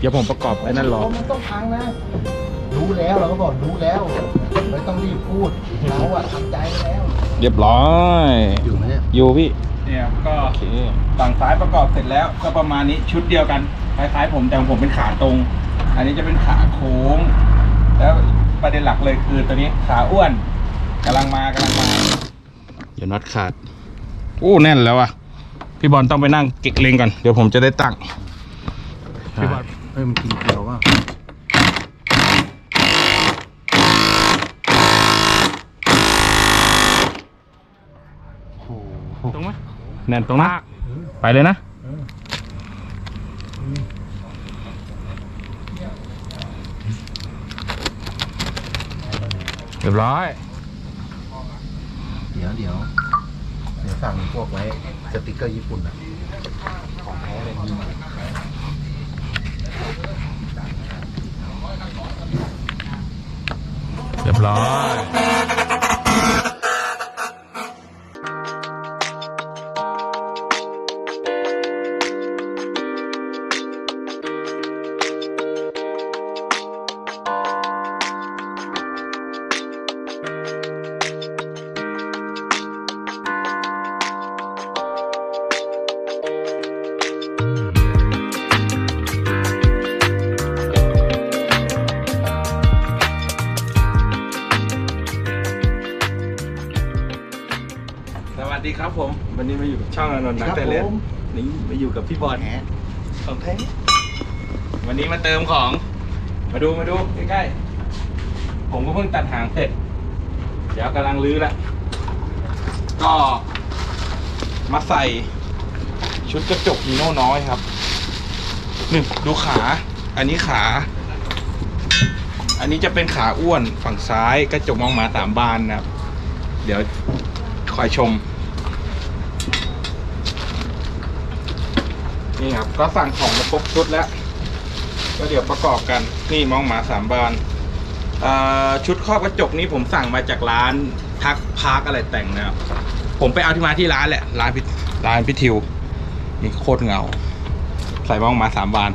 เดี๋ยวผมประกอบไอ้นั่นรอมันต้องพังนะ รู้แล้วเราก็บอกรู้แล้วไม่ต้องรีบพูดเราอะทำใจไว้แล้ว เรียบร้อยอยู่ไหมเนี่ยอยู่พี่เนี่ยก็โอเคฝั่งซ้ายประกอบเสร็จแล้ว ก็ประมาณนี้ชุดเดียวกันคล้ายๆผมแต่ของผมเป็นขาตรง อันนี้จะเป็นขาโค้ง แล้วประเด็นหลักเลยคือตัวนี้ขาอ้วนกำลังมากำลังมาเดี๋ยวน็อตขาดโอ้แน่นแล้วอะพี่บอลต้องไปนั่งเก็กเลงก่อนเดี๋ยวผมจะได้ตั้งพี่บอล เอ้ยมันกินเกลียวว่าตรงไหมแน่นตรงนะ ไปเลยนะเรียบร้อย เดี๋ยวเดี๋ยวเดี๋ยวสั่งพวกไว้สติกเกอร์ญี่ปุ่นอะของแท้เลย มี นนท์นักเตะเล่นนี่มาอยู่กับพี่บอลแหมของแท้วันนี้มาเติมของ มาดูมาดูใกล้ๆผมก็เพิ่งตัดหางเสร็จ เดี๋ยวกำลังรื้อละก็มาใส่ชุดกระจกฮีโน่น้อยครับหนึ่งดูขา อันนี้ขา อันนี้จะเป็นขาอ้วนฝั่งซ้ายกระจกมองหมาสามบานนะครับ เดี๋ยวคอยชม นี่ครับก็สั่งของมาครบชุดแล้ว ก็เดี๋ยวประกอบกันนี่มองหมาสามบานอ่าชุดครอบกระจกนี้ผมสั่งมาจากร้านทักพาร์คอะไรแต่งนะครับ ผมไปเอาที่มาที่ร้านแหละร้านพิร้านพิทิวนี่โคตรเงา ใส่มองหมาสามบาน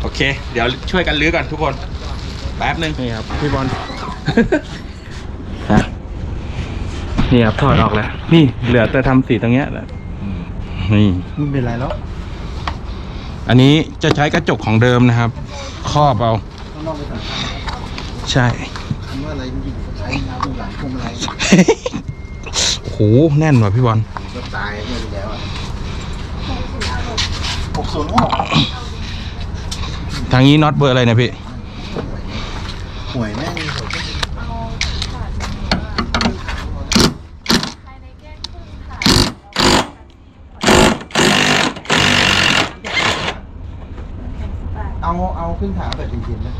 โอเค เดี๋ยวช่วยกันลื้อกันทุกคน แป๊บนึงนี่ครับพี่บอลฮะนี่ครับถอดออกแล้ว นี่เหลือแต่ทำสีตรงเนี้ยแหละนี่ไม่เป็นไรแล้ว อันนี้จะใช้กระจกของเดิมนะครับ ครอบเอาข้างนอกไปสั่งใช่คำว่าอะไรมันอยู่ใช้งานหลังพวงมาลัยโอ้โหแน่นว่ะพี่บอลก็ตายเมื่อที่แล้วอะหกศูนย์หกทางนี้น็อตเบอร์อะไรเนะพี่ห่วยแม่งเลย ภายในแก้ครึ่งค่ะ เอาเอาขึ้นถางแบบเย็นๆนะ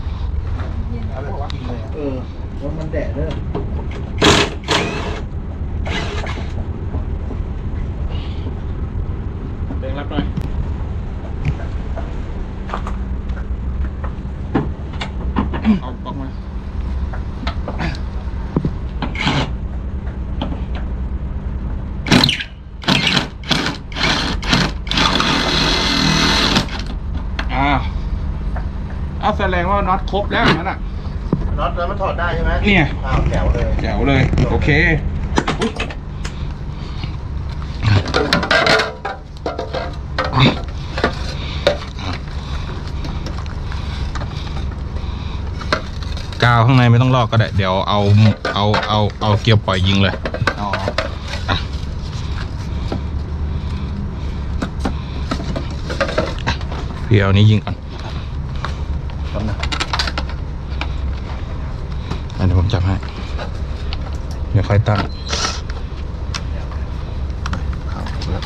เอาแบบว่ากินเลยอะ เออว่ามันแดดเด้อ เร่งรับหน่อย เอาออกมา อ้าว อ้าวแสดงว่าน็อตครบแล้วอย่างนั้นอะ น็อตแล้วมันถอดได้ใช่ไหมเนี่ย อ้าวแถวเลยแจ๋วเลย โอเคอุ๊ยกาวข้างในไม่ต้องลอกก็ได้ เดี๋ยวเอาเอาเอาเอาเกียร์ปล่อยยิงเลย อ๋อพี่เอานี้ยิงก่อน ตอนนะ อันนี้ผมจับให้ เดี๋ยวค่ อยตั้งครับแล้ว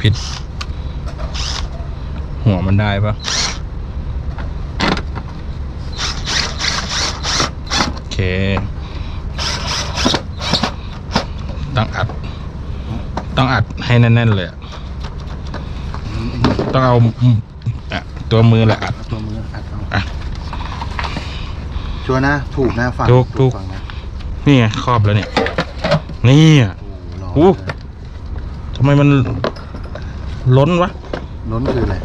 ผิด หัวมันได้ปะโอเค ต้องอัด ต้องอัดให้แน่น ๆ เลยอะต้องเอาอะตัวมือแหละอัดตัวมืออัดเอาอะ ชัวร์นะ ถูกนะฝั่งถูกถูก ฝั่งนะนี่ไงครอบแล้วเนี่ย นี่อะ โอ้โหรออู้ทำไมมันล้นวะ ล้นคืออะไร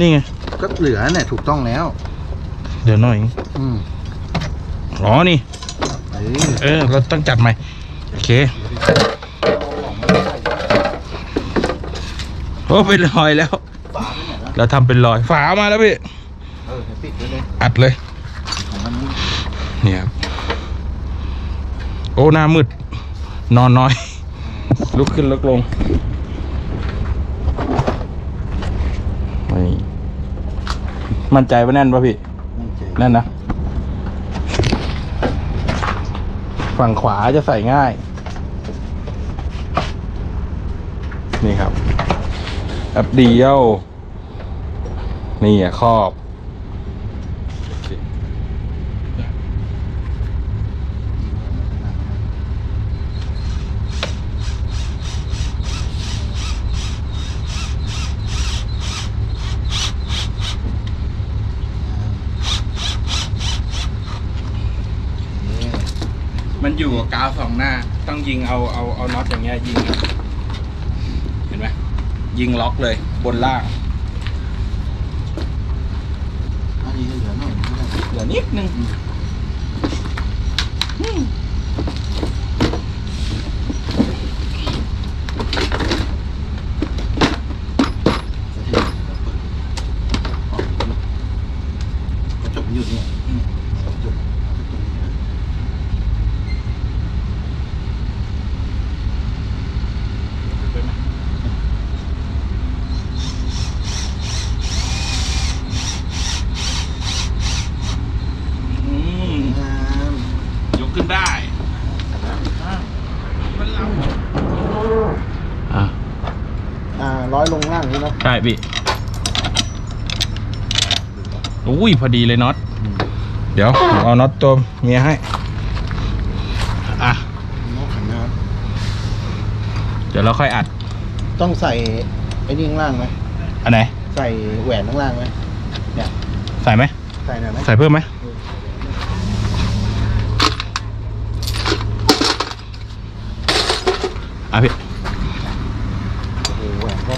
นี่ไง ก็เหลือเนี่ยถูกต้องแล้ว เดี๋ยวหน่อย อืมอ๋อ นี่ เอ้ยเออ เราต้องจัดใหม่ โอเค โอ้เป็นรอยแล้ว ฝาไปไหนแล้วเราทำเป็นรอย ฝามาแล้วพี่ เออเดี๋ยวปิดไว้เลย อัดเลยของมันนี่ เนี่ยครับโอ้หน้ามืด นอนน้อย ลุกขึ้นลุกลงนี่มั่นใจว่าแน่นป่ะพี่มั่นใจแน่นนะ ฝั่งขวาจะใส่ง่าย นี่ครับแอปเดียว นี่อะครอบ มันอยู่กับกาว สองหน้า ต้องยิงเอาเอาเอาน็อตอย่างเงี้ยยิง เห็นไหมยิงล็อกเลยบนล่างอันนี้เหลือหน่อยไม่ได้เหลือนิดนึงกระจกอยู่เนี่ยอืมกระจกกระจกอยู่เนี่ย อืม งาม ยกขึ้นได้อะ อ่าร้อยลงล่างใช่ไหม ใช่ พี่อุ้ยพอดีเลยน็อตเดี๋ยวผมเอาน็อตตัวเมียให้อะนอกขันน้เดี๋ยวเราค่อยอัดำต้องใส่ไอ้นี่ข้างล่างไหมอันไหนใส่แหวนข้างล่างไหมเนี่ยใส่ไหมใส่หน่อยไหมใส่เพิ่มไหมอะพี่โอ้โหแหวนก็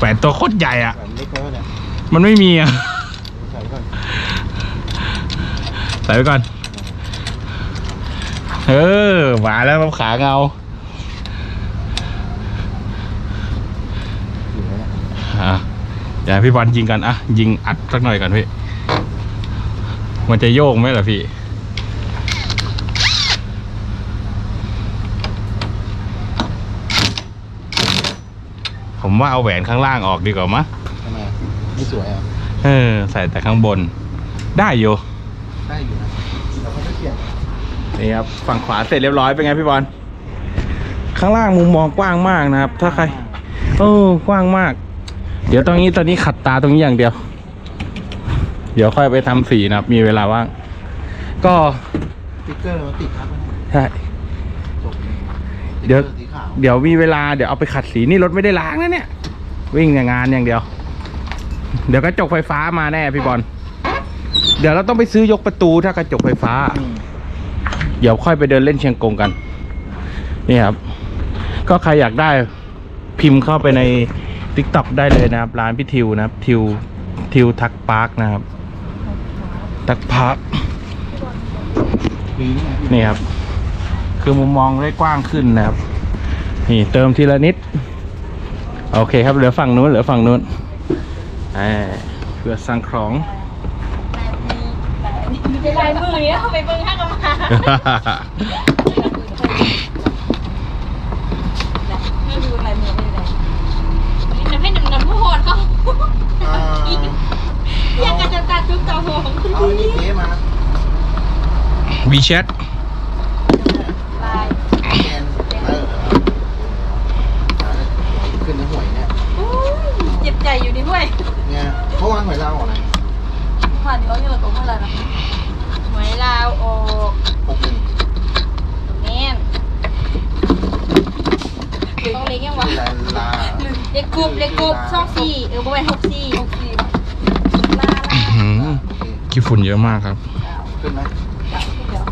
แหวนตัวโคตรใหญ่อะแหวนเล็กแล้วเนี่ยมันไม่มีอะ ใส่ก่อนใส่ไปก่อน เออมาแล้วครับขาเงา อยู่แล้วเนี่ยอะเดี๋ยวพี่บอลยิงกันอะ ยิงอัดสักหน่อยก่อนพี่ มันจะโยกไหมล่ะพี่ ผมว่าเอาแหวนข้างล่างออกดีกว่ามะทำไมอะไม่สวยอะเออ ใส่แต่ข้างบน ได้อยู่ได้อยู่นะเราก็จะเปลี่ยนนี่ครับฝั่งขวาเสร็จเรียบร้อยเป็นไงพี่บอลข้างล่างมุมมองกว้างมากนะครับ ถ้าใครเออกว้างมาก เดี๋ยวตรงนี้ตอนนี้ขัดตาตรงนี้อย่างเดียว เดี๋ยวค่อยไปทำสีนะครับ มีเวลาว่างก็ สติ๊กเกอร์มันติดทับไว้นะใช่จบเลยสติ๊ก เดี๋ยวกอร์สีขาว เดี๋ยวมีเวลาเดี๋ยวเอาไปขัดสีนี่รถไม่ได้ล้างนะเนี่ย วิ่งอย่างงานอย่างเดียว เดี๋ยวกระจกไฟฟ้ามาแน่พี่บอลเดี๋ยวเราต้องไปซื้อยกประตูถ้ากระจกไฟฟ้าอืมเดี๋ยวค่อยไปเดินเล่นเชียงกงกันนี่ครับ ก็ใครอยากได้พิมพ์เข้าไปใน t ิ k t o k ได้เลยนะครับ ร้านพี่ทิวนะครับ ทิวทิวทักปาร์คนะครับ ทักพาร์คปีนี้ไงนี่ครับ คือมุมมองได้กว้างขึ้นนะครับ นี่เติมทีละนิด โอเคครับเหลือฝั่งนู้นเหลือฝั่งนู้นอ่าเพื่อสั่งของเป็นลายมือเนี่ยเขาไปเบิ่งห้างกันมาไม่ดูลายมือไม่ได้จะให้น้ำผู้โหดเขาอยากจะตัดทุกตาหงเอาอันนี้เทมาวีแชท ลาย แกนเออขึ้นในหวยเนี่ย เจ็บใจอยู่นี่ด้วยเนี่ยเขาวางหวยเราออกอะไรผ่านเขาเยอะตรงเท่าไหร่นะหวยลาวออกหกหนึ่งแน่นต้องเล็กยังวะลาลาเล็กกรุ๊ปเล็กกรุ๊ปช่องสี่เออประมาณหกสี่หกสี่ลาลาอื้อหือโอเคขี้ฝุ่นเยอะมากครับ ขึ้นไหม เดี๋ยว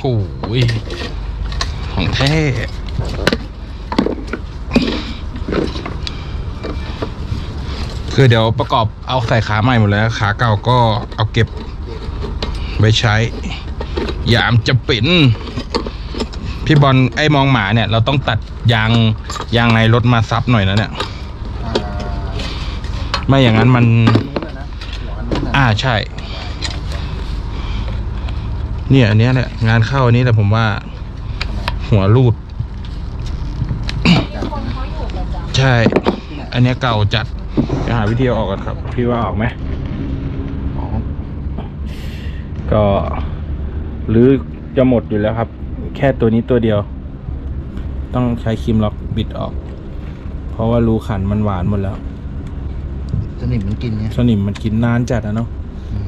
โหของแท้คือเดี๋ยวประกอบเอาใส่ขาใหม่หมดแล้ว ขาเก่าก็เอาเก็บไว้ใช้ ยามจะเป็นพี่บอลไอ้มองหมาเนี่ย เราต้องตัดยางยางในรถมาซับหน่อยนะเนี่ย ไม่อย่างนั้นมัน อ่าใช่ เนี่ยอันเนี้ยแหละงานเข้าอันนี้แหละผมว่า หัวรูดจัดคนเขาอยู่ประจำใช่ อันเนี้ยเก่าจัดจะหาวิธีเอาออกกันครับ พี่ว่าออกไหมอ๋อก็หรือจะหมดอยู่แล้วครับ แค่ตัวนี้ตัวเดียว ต้องใช้ครีมล็อกบิดออก เพราะว่ารูขันมันหวานหมดแล้ว สนิมมันกินเนี่ยสนิมมันกินนานจัดอะเนาะ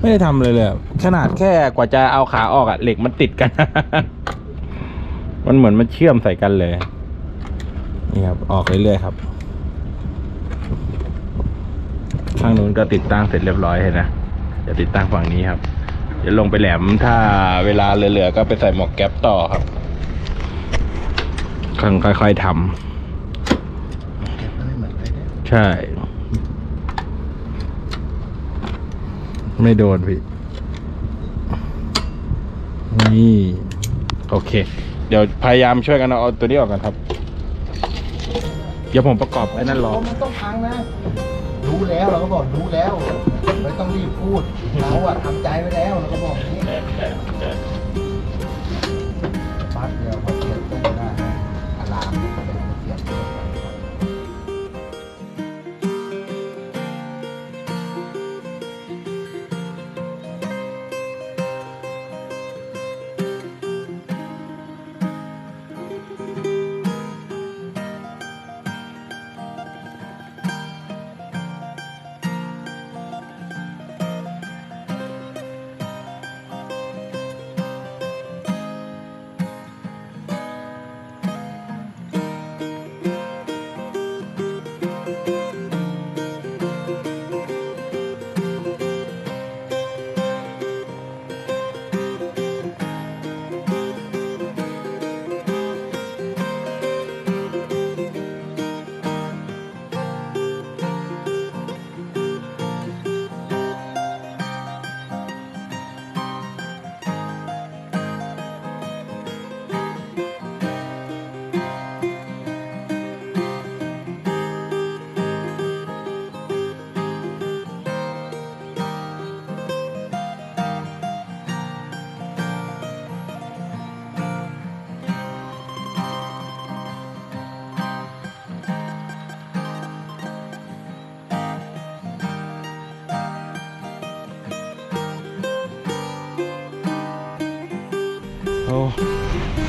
ไม่ได้ทำเลยเลยอะขนาดแค่กว่าจะเอาขาออกอะเหล็กมันติดกัน มันเหมือนมันเชื่อมใส่กันเลย นี่ครับ ออกเรื่อยๆครับ ข้างนู้นก็ติดตั้งเสร็จเรียบร้อยเห็นนะจะติดตั้งฝั่งนี้ครับ เดี๋ยวลงไปแหลมถ้าเวลาเหลือๆก็ไปใส่หมวกแก๊ปต่อครับค่อยๆทำเก็บก็ไม่เหมือนกันเนี่ยใช่ ไม่โดนพี่ นี่ โอเค เดี๋ยวพยายามช่วยกันเอาตัวนี้ออกกันครับ เดี๋ยวผมประกอบไอ้นั่นรอ มันต้องพังนะ รู้แล้วเราก็บอกรู้แล้ว ไม่ต้องรีบพูด เราอะทำใจไว้แล้วเราก็บอกอย่างนี้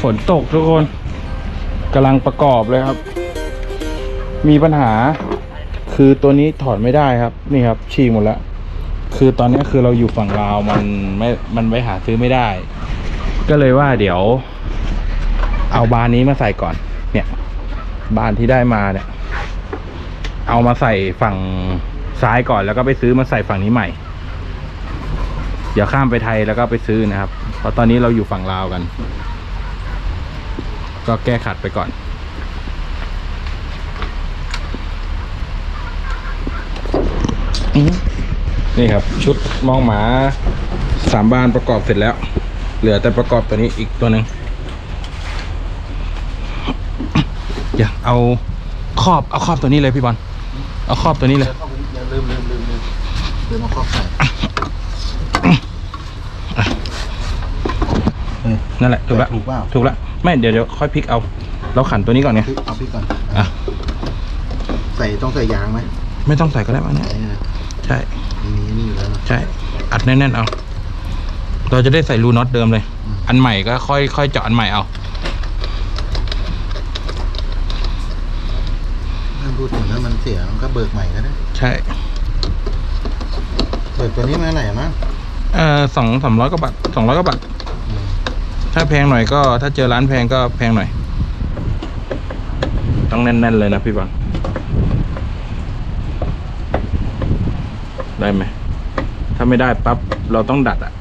ฝนตกทุกคนกำลังประกอบเลยครับ มีปัญหาคือตัวนี้ถอดไม่ได้ครับ นี่ครับฉีกหมดแล้ว คือตอนนี้คือเราอยู่ฝั่งลาวมันไม่มันไว้หาซื้อไม่ได้ ก็เลยว่าเดี๋ยว เอาบานนี้มาใส่ก่อน เนี่ย บานที่ได้มาเนี่ย เอามาใส่ฝั่งซ้ายก่อนแล้วก็ไปซื้อมาใส่ฝั่งนี้ใหม่ เดี๋ยวข้ามไปไทยแล้วก็ไปซื้อนะครับ เพราะตอนนี้เราอยู่ฝั่งลาวกัน ก็แก้ขัดไปก่อน นี่ครับชุดมองหมาสามบานประกอบเสร็จแล้ว เหลือแต่ประกอบตัวนี้อีกตัวหนึ่งอย่าเอาครอบเอาครอบตัวนี้เลยพี่บอลเอาครอบตัวนี้เลยเข้าไปนิดเดียวลืมลืมลืมลืมลืมเอาครอบใส่นั่นแหละถูกละถูกเปล่าถูกละ ไม่เดี๋ยวเดี๋ยวค่อยพลิกเอา เราขันตัวนี้ก่อนไงพลิกเอาพี่ก่อน อะใส่ต้องใส่ยางไหมไม่ต้องใส่ก็ได้มั้งเนี่ยใส่นะใช่ มีนี่อยู่แล้วนะ ใช่ อัดแน่นๆเอา เราจะได้ใส่รูน็อตเดิมเลย อืม อันใหม่ก็ค่อยค่อยเจาะอันใหม่เอา ถ้าพูดถึงถ้ามันเสียมันก็เบิกใหม่ก็ได้ ใช่ เบิกตัวนี้มาเท่าไหร่มั้งเอ่อสองสามร้อยกว่าบาทสองร้อยกว่าบาทอืม ถ้าแพงหน่อยก็ถ้าเจอร้านแพงก็แพงหน่อย ต้องแน่น ๆ เลยนะพี่บอลได้ไหม ถ้าไม่ได้ปั๊บเราต้องดัดอะ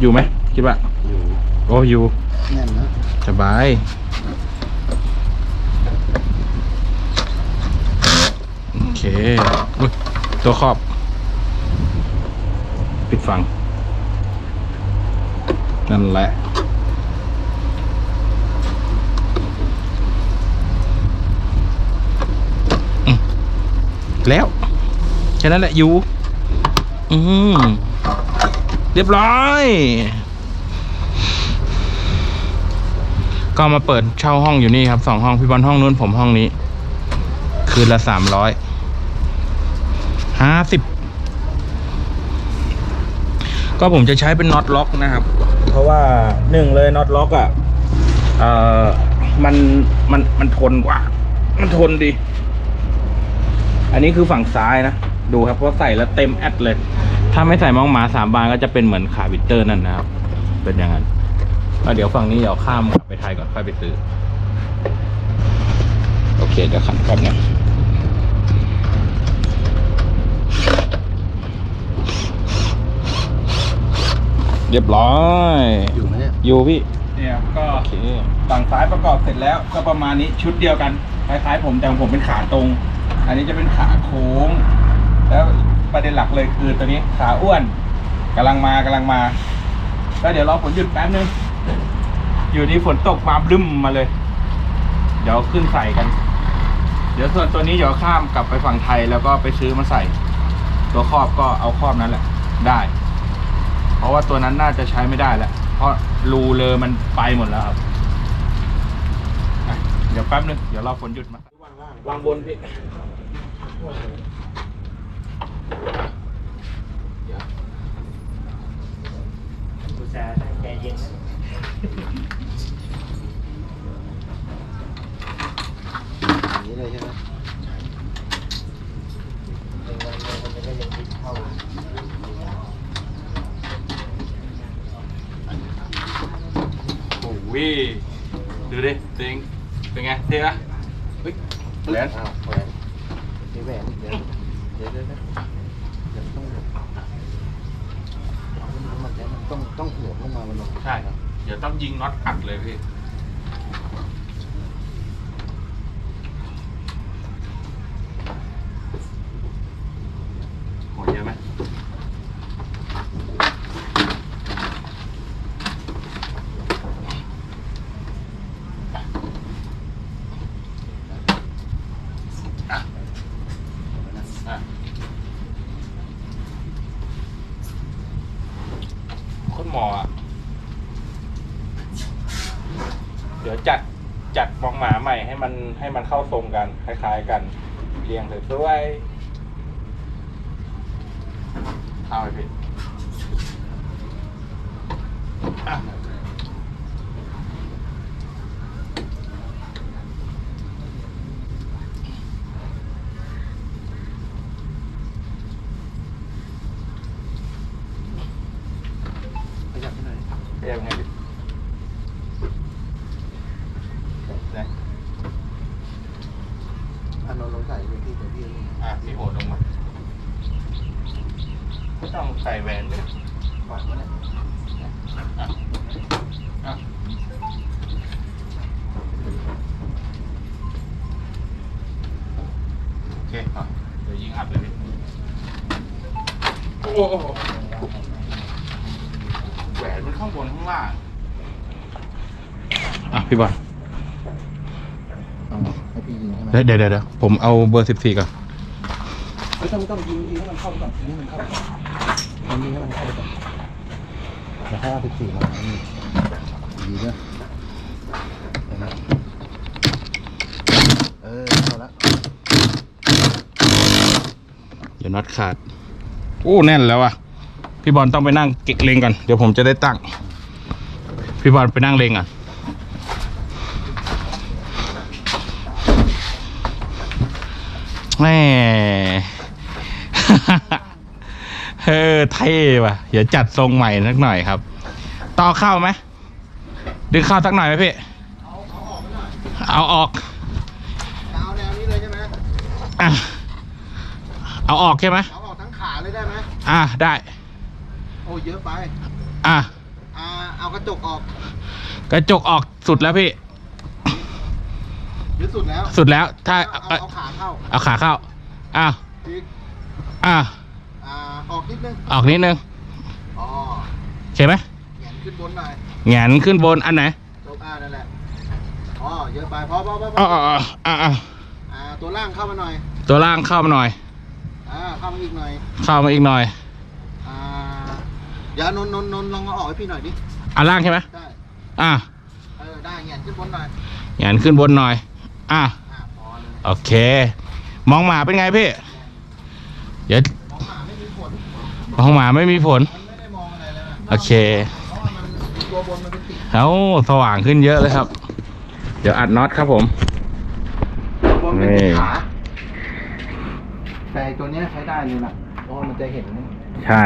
อยู่ไหมคิดว่า อยู่ โอ้อยู่ แน่นนะสบาย โอเคอุ๊ยตัวครอบ ปิดฟัง นั่นแหละแล้วแค่นั้นแหละอยู่อืมเรียบร้อย ก็มาเปิดเช่าห้องอยู่นี่ครับสองห้องพี่บอลห้องนู้นผมห้องนี้ คืนละสามร้อยห้าสิบก็ผมจะใช้เป็นน็อตล็อกนะครับ เพราะว่าหนึ่งเลยน็อตล็อกอะเอ่อมันมันมันทนกว่า มันทนดี อันนี้คือฝั่งซ้ายนะ ดูครับเพราะใส่แล้วเต็มแอดเลย ถ้าไม่ใส่มองหมาสามบานก็จะเป็นเหมือนขาบิตเตอร์นั่นนะครับ เป็นอย่างนั้นแล้วเดี๋ยวฝั่งนี้เดี๋ยวข้ามกลับไปไทยก่อนค่อยไปซื้อ โอเคเดี๋ยวขันก่อนนี่ย เรียบร้อย อยู่ไหมเนี่ยอยู่พี่ เนี่ยก็โอเคฝั่งซ้ายประกอบเสร็จแล้ว ก็ประมาณนี้ชุดเดียวกันคล้ายๆผมแต่ของผมเป็นขาตรง อันนี้จะเป็นขาโค้ง แล้วประเด็นหลักเลยคือตัวนี้ขาอ้วนกำลังมากำลังมาก็เดี๋ยวรอฝนหยุดแป๊บนึง อยู่นี่ฝนตกมาบลึ้มมาเลย เดี๋ยวขึ้นใส่กัน เดี๋ยวส่วนตัวนี้เดี๋ยวข้ามกลับไปฝั่งไทยแล้วก็ไปซื้อมาใส่ ตัวครอบก็เอาครอบนั้นแหละ ได้ เพราะว่าตัวนั้นน่าจะใช้ไม่ได้แล้ว เพราะรูเลยมันไปหมดแล้วครับอะเดี๋ยวแป๊บนึง เดี๋ยวรอฝนหยุดมาวางบนพี่อุตส่าห์ใจเย็นนะอย่างนี้เลยใช่ไหมหนึ่งวันเนี่ยมันก็ยังติดเข้าโอ้ยดูดิติงเป็นไงเท่ปะเฮ้ยแหวนอ้าวแหวนมีแหวนอีกเดี๋ยวเดี๋ยวเดี๋ย วเดี๋ยวเดี๋ยวต้องมันจะมันต้องต้องหัวลงมามันลงใช่ครับเดี๋ยวต้องยิงน็อตอัดเลยพี่ หัวเยอะไหม อะ อะ คุณหมออะ เดี๋ยวจัดจัดมองหมาใหม่ให้ มันให้มันเข้าทรงกันคล้าย ๆ กันเรียงสวยๆเข้าไปพี่อะ ขยับไปหน่อย เรียงไงพี่ไหน อันนนท์ล อะพี่โหดลงมาไม่ต้องใส่แหวนด้วยปล่อยมันเนี่ยอะอะโอเคอะเดี๋ยวยิงอัดเลยพี่โอ้โหแหวนมันข้างบนข้างล่าง อะ พี่บอล เอาให้พี่ยิงใช่ไหม เดี๋ยวเดี๋ยวผมเอาเบอร์สิบสี่ก่อนไม่ต้องไม่ต้องยิงยิงให้มันเข้าก่อนยิงให้มันเข้าก่อนยิงให้มันเข้าก่อนแล้วถ้าสิบสี่มาดีดีนะเออเข้าละเดี๋ยวน็อตขาดโอ้แน่นแล้วอะพี่บอลต้องไปนั่งเก็กเลงก่อนเดี๋ยวผมจะได้ตั้ง พี่บอลไปนั่งเลงอะ แม่ เออเท่ว่ะ เดี๋ยวจัดทรงใหม่สักหน่อยครับ ต่อเข้าไหมดึงเข้าสักหน่อยไหมพี่ เอาออกเอาแนวนี้เลยใช่ไหมอะเอาออกใช่ไหมเอาออกทั้งขาเลยได้ไหมอะได้ โอ้เยอะไป อะ อ่าเอากระจกออก กระจกออกสุดแล้วพี่ ยึดสุดแล้วสุดแล้วถ้าเอาเอาเอาขาเข้าเอาขาเข้าอ้าวพลิกอ้าวอ่าออกนิดนึงออกนิดนึงอ๋อโอเคไหมแหงนขึ้นบนหน่อยแหงนขึ้นบนอันไหนตรงอ่านั่นแหละอ๋อเยอะไปพอพอพอพอ๋อออ๋ออ๋ออ๋ออ่าตัวล่างเข้ามาหน่อย ตัวล่างเข้ามาหน่อยอ่าเข้ามาอีกหน่อย เข้ามาอีกหน่อยอ่าเดี๋ยวนนท์นนท์นนท์ลองเอาออกให้พี่หน่อยดิอันล่างใช่ไหมได้อะเออได้แหงนขึ้นบนหน่อยแหงนขึ้นบนหน่อย อะอ่าพอเลยโอเค มองหมาเป็นไงพี่ เดี๋ยวมองหมาไม่มีผลมองหมาไม่มีผลมันไม่ได้มองอะไรเลยนะโอเคเพราะว่ามันตัวบนมันเป็นติดเอาสว่างขึ้นเยอะเลยครับ เดี๋ยวอัดน็อตครับผมตัวบนเป็นติดนี่ขาแต่ไอ้ตัวเนี้ยใช้ได้เลยนะเพราะว่ามันจะเห็น ใช่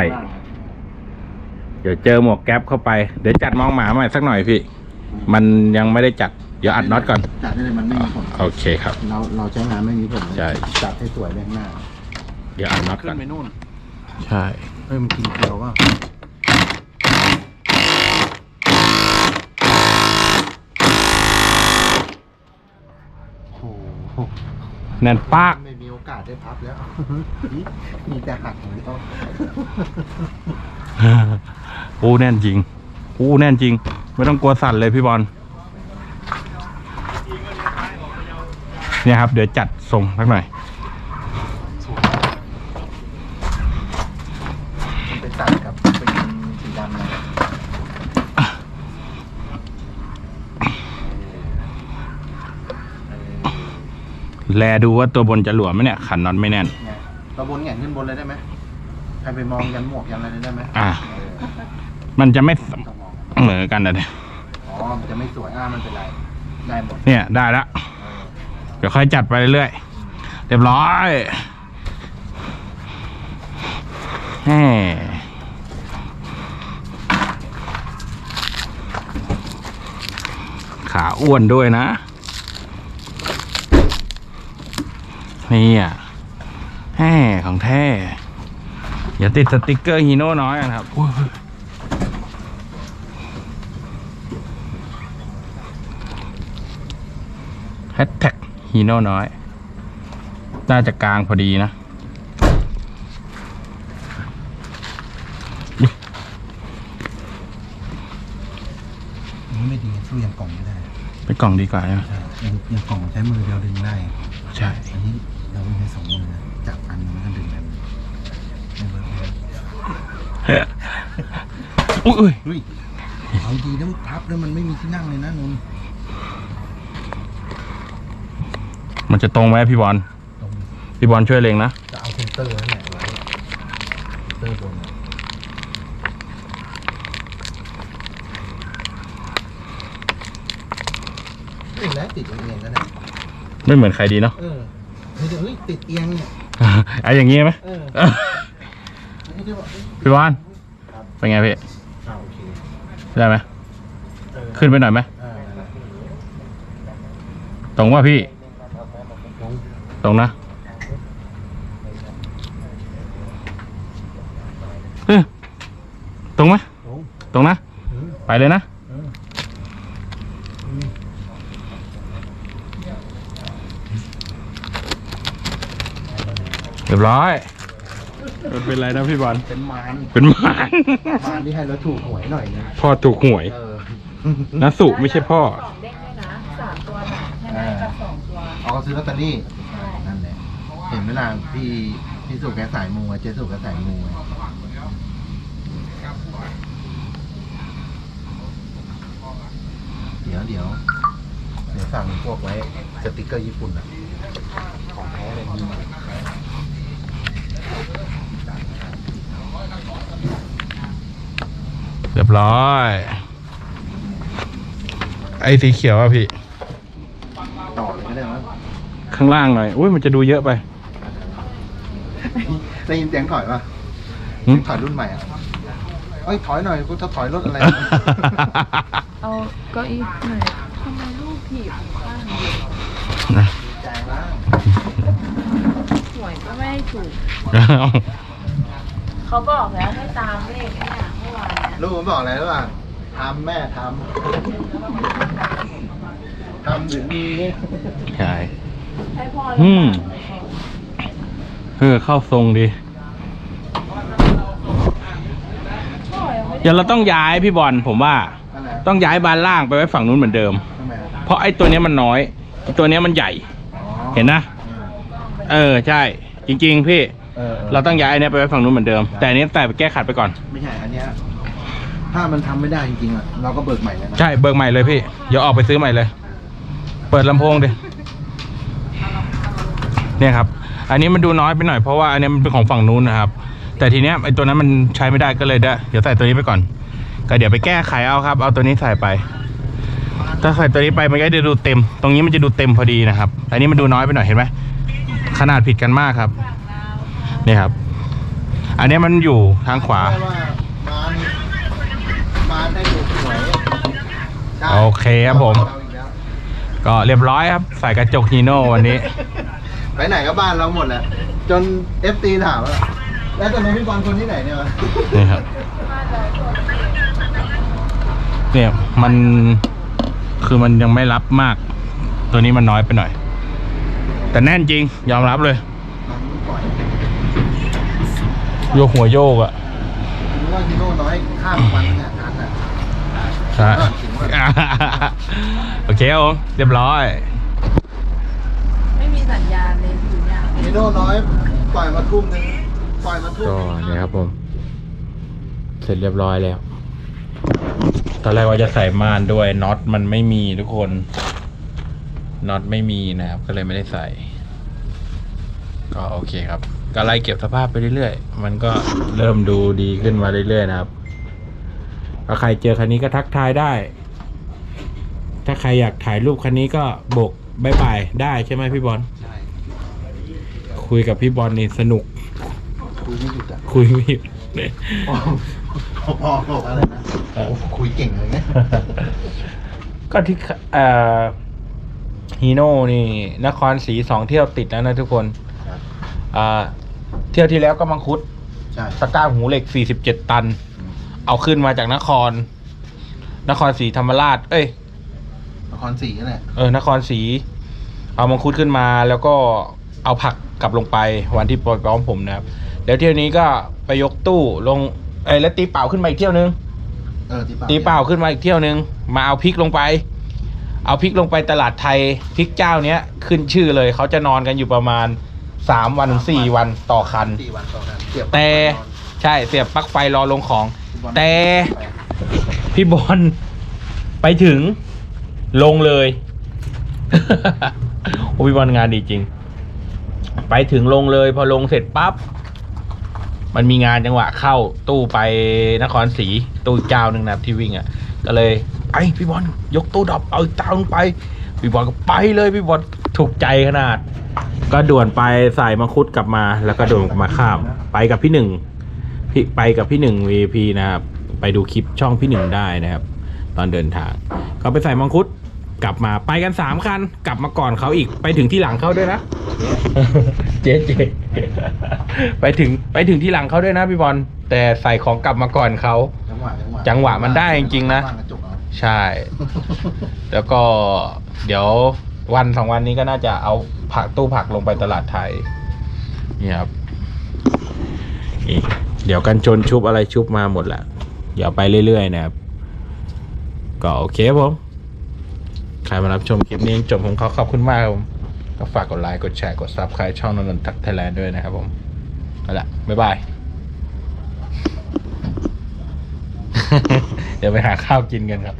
เดี๋ยวเจอหมวกแก๊ปเข้าไป เดี๋ยวจัดมองหมาใหม่สักหน่อยพี่ มันยังไม่ได้จัด เดี๋ยวอัดน็อตก่อน จัดได้เลยมันไม่มีผลโอเคครับ เราเราใช้งานไม่มีผลเลยใช่ จัดให้สวยไปข้างหน้าเดี๋ยวอัดน็อตขึ้ก่อนนไปนู่นใช่ เฮ้ยมันกินเกลียวว่าโอ้โหแน่นปาก ไม่มีโอกาสได้พับแล้ว มีแต่หักของต้องปูแน่นจริงปูแน่นจริง ไม่ต้องกลัวสั่นเลยพี่บอล เนี่ยครับ เดี๋ยวจัดทรงสักหน่อยมันไปตัดกับเป็นสีดำเลยแลดูว่าตัวบนจะหลวมไหมเนี่ยขันน็อตไม่แน่นเนี่ยเราบนแหงนขึ้นบนเลยได้ไหมใครไปมองยันหมวกยันอะไรเลยได้ไหมอะเออมันจะไม่ต้องมองเสมอกันนะเนี่ยอ๋อ มันจะไม่สวยอ่ามันเป็นไร ได้หมด เนี่ยได้แล้ว เออเดี๋ยวค่อยจัดไปเรื่อยๆ เรียบร้อยแหมขาอ้วนด้วยนะ นี่อะแห่ของแท้ อย่าติดสติกเกอร์ฮีโน่น้อยนะครับ แฮชแท็ก ฮีโน่น้อย น่าจะกลางพอดีนะ มันไม่ดีสู้ยังกล่องไม่ได้ไปกล่องดีกว่าใช่ไหมใช่ยังยังกล่องใช้มือเดียวดึงได้ ใช่ อันนี้เราไม่ใช้สองมือจับอันมันก็ดึงกันไม่เวิร์กเลยอุ้ย เฮ้ยเอาดีนะมันพับแล้วมันไม่มีที่นั่งเลยนะนนท์ มันจะตรงไหมพี่บอลตรงพี่บอลช่วยเล็งนะ จะเอาเซนเตอร์นั่นแหละไว้เซนเตอร์บนน่ะเอ้ยแล้วติดเอียงก็ได้ไม่เหมือนใครดีเนาะ เออเฮ้ยเดี๋ยวเฮ้ยติดเอียงเนี่ยเอาอย่างงี้ไหม เออเออไม่ได้บอกเอ้ยพี่บอลครับเป็นไงพี่ อ่าโอเคได้ไหมเออขึ้นไปหน่อยไหม อ่าตรงว่าพี่ลง ตรงนะเออตรงไหมลงตรงนะเออไปเลยนะเออเรียบร้อย มันเป็นไรนะพี่บอลเป็นมารเป็นหมานมารที่ให้เราถูกหวยหน่อยนะพ่อถูกหวยเออนะสุไม่ใช่พ่อ สองเด้งด้วยนะสามตัวนะใช่ไหมกับสองตัว เอาก็ซื้อลอตเตอรี่ ล่ะพี่พี่สุแกสายมูอะเจ๊สุแกสายมูอะเดี๋ยวเดี๋ยวเดี๋ยวสั่งพวกไว้สติกเกอร์ญี่ปุ่นอะของแท้เลยมีเรียบร้อย ไอ้สีเขียวอะพี่ ต่อเลยก็ได้มั้ง ข้างล่างหน่อย อุ้ยมันจะดูเยอะไป ได้ยินเสียงถอยป่ะหึ ถอยรุ่นใหม่อะเอ้ยถอยหน่อยกูจะถอยรถอะไร เอาเก็อีหน่อยทำไมลูกผีบข้างนะ ใจว่างหวยก็ไม่ให้ถูก เขาบอกแล้วให้ตามเลขเนี่ยเมื่อวานเนี่ยลูกมันบอกอะไรรู้ป่ะทำแม่ทำทำถึงมีเนี่ยใช่อืม เออเข้าทรงดีเดี๋ยวเราต้องย้ายพี่บอลผมว่านั่นแหละต้องย้ายบานล่างไปไว้ฝั่งนู้นเหมือนเดิมทำไมอะเพราะไอ้ตัวเนี้ยมันน้อยไอ้ตัวเนี้ยมันใหญ่อ๋อเห็นนะ เออใช่ จริง ๆ พี่เออเราต้องย้ายอันเนี้ยไปไว้ฝั่งนู้นเหมือนเดิม แต่อันนี้แต่ไปแก้ขัดไปก่อน ไม่ใช่ อันเนี้ยถ้ามันทำไม่ได้จริงๆอะเราก็เบิกใหม่เลยนะใช่เบิกใหม่เลยพี่ เดี๋ยวออกไปซื้อใหม่เลย เปิดลำโพงดิเนี่ยครับ อันนี้มันดูน้อยไปหน่อยเพราะว่าอันนี้มันเป็นของฝั่งนู้นนะครับ แต่ทีเนี้ยไอ้ตัวนั้นมันใช้ไม่ได้ก็เลยได้เดี๋ยวใส่ตัวนี้ไปก่อน ก็เดี๋ยวไปแก้ไขเอาครับ เอาตัวนี้ใส่ไป ถ้าใส่ตัวนี้ไปมันก็จะดูเต็ม ตรงนี้มันจะดูเต็มพอดีนะครับ อันนี้มันดูน้อยไปหน่อยเห็นไหมขนาดผิดกันมากครับนี่ครับ อันนี้มันอยู่ทางขวาแค่ว่ามันมันได้ถูกหวยใช่โอเคครับผมเอาอีกแล้วก็เรียบร้อยครับ ใส่กระจกฮีโน่วันนี้ ไปไหนก็บ้านเราหมดแหละ จนเอฟตีถามว่าแล้วตอนนี้พี่บอลคนที่ไหนเนี่ยวะนี่ครับ เนี่ยมันคือมันยังไม่รับมาก ตัวนี้มันน้อยไปหน่อย แต่แน่นจริง ยอมรับเลยมันปล่อยโยกหัวโยกอะถึงว่าฮีโน่น้อยข้ามวันเนี่ยทันอะ ใช่ โอเคครับผมเรียบร้อยไม่มี สัญญาณเลยอยู่เนี่ยฮีโน่น้อยปล่อยมาทุ่มหนึงปล่อยมาทุ่มก็เนี่ยครับผม เสร็จเรียบร้อยแล้ว ตอนแรกว่าจะใส่ม่านด้วยน็อตมันไม่มีทุกคนน็อตไม่มีนะครับ ก็เลยไม่ได้ใส่ ก็โอเคครับ ก็ไล่เก็บสภาพไปเรื่อยๆ มันก็เริ่มดูดีขึ้นมาเรื่อยๆนะครับถ้าใครเจอคันนี้ก็ทักทายได้ ถ้าใครอยากถ่ายรูปคันนี้ก็โบก บายบายได้ใช่ไหมพี่บอลใช่คุยกับพี่บอลนี่สนุก คุยไม่หยุดอะคุยไม่หยุดเนี่ยพอพอพอบอกอะไรนะโอ้คุยเก่งเลยเนี่ยก็ที่เอ่อฮีโน่นี่ นครศรีสองเที่ยวติดแล้วนะทุกคนครับอ่าเที่ยวที่แล้วก็มังคุดใช่ตะกร้าหูเหล็ก47ตัน เอาขึ้นมาจากนคร นครศรีธรรมราช เอ้ย นครศรีนั่นแหละเออนครศรีเอามังคุดขึ้นมาแล้วก็เอาผักกลับลงไปวันที่ปล่อยพร้อมผมนะครับ แล้วเที่ยวนี้ก็ไปยกตู้ลงเอ้ยแล้วตีเปล่าขึ้นมาอีกเที่ยวนึง เออที่ตีเปล่าขึ้นมาอีกเที่ยวนึง มาเอาพริกลงไป เอาพริกลงไปตลาดไทยพริกเจ้าเนี้ยขึ้นชื่อเลยเขาจะนอนกันอยู่ประมาณสามวันถึงสี่วันต่อคัน สี่วันต่อคันเสียบแต่ใช่เสียบปลั๊กไฟรอลงของพี่บอลแต่ พี่บอลไปถึง ลงเลย โอ้พี่บอลงานดีจริง ไปถึงลงเลยพอลงเสร็จปั๊บ มันมีงานจังหวะเข้าตู้ไปนครศรีตู้เจ้าหนึ่งนะที่วิ่งอะ ก็เลยไอพี่บอลยกตู้ดับเอาอีกเจ้าหนึงไป พี่บอลก็ไปเลยพี่บอลถูกใจขนาด ก็ด่วนไปใส่มังคุดกลับมา แล้วก็ด่วนมาข้าม ไปกับพี่หนึ่งพี่ไปกับพี่หนึ่ง VP นะครับ ไปดูคลิปช่องพี่หนึ่งได้นะครับ ตอนเดินทาง ก็ไปใส่มังคุด กลับมาไปกันสามคัน กลับมาก่อนเขาอีกไปถึงที่หลังเขาด้วยนะ เจ๊เจ๊ไปถึงไปถึงที่หลังเขาด้วยนะพี่บอลแต่ใส่ของกลับมาก่อนเขา จังหวะจังหวะจังหวะมันได้จริงๆนะวางกระจกเอาใช่ แล้วก็เดี๋ยววันสองวันนี้ก็น่าจะเอาผักตู้ผักลงไปตลาดไทย นี่ครับนี่เดี๋ยวกันชนชุบอะไรชุบมาหมดแหละเดี๋ยวไปเรื่อยๆนะครับ ก็โอเคครับผม ใครมารับชมคลิปนี้จนจบผมขาขอบคุณมากครับผมก็ฝากกดไลค์กดแชร์กดซับคลายช่องนนทักไทยแลนด์ด้วยนะครับผมเอาละบ๊ายบาย เดี๋ยวไปหาข้าวกินกันครับ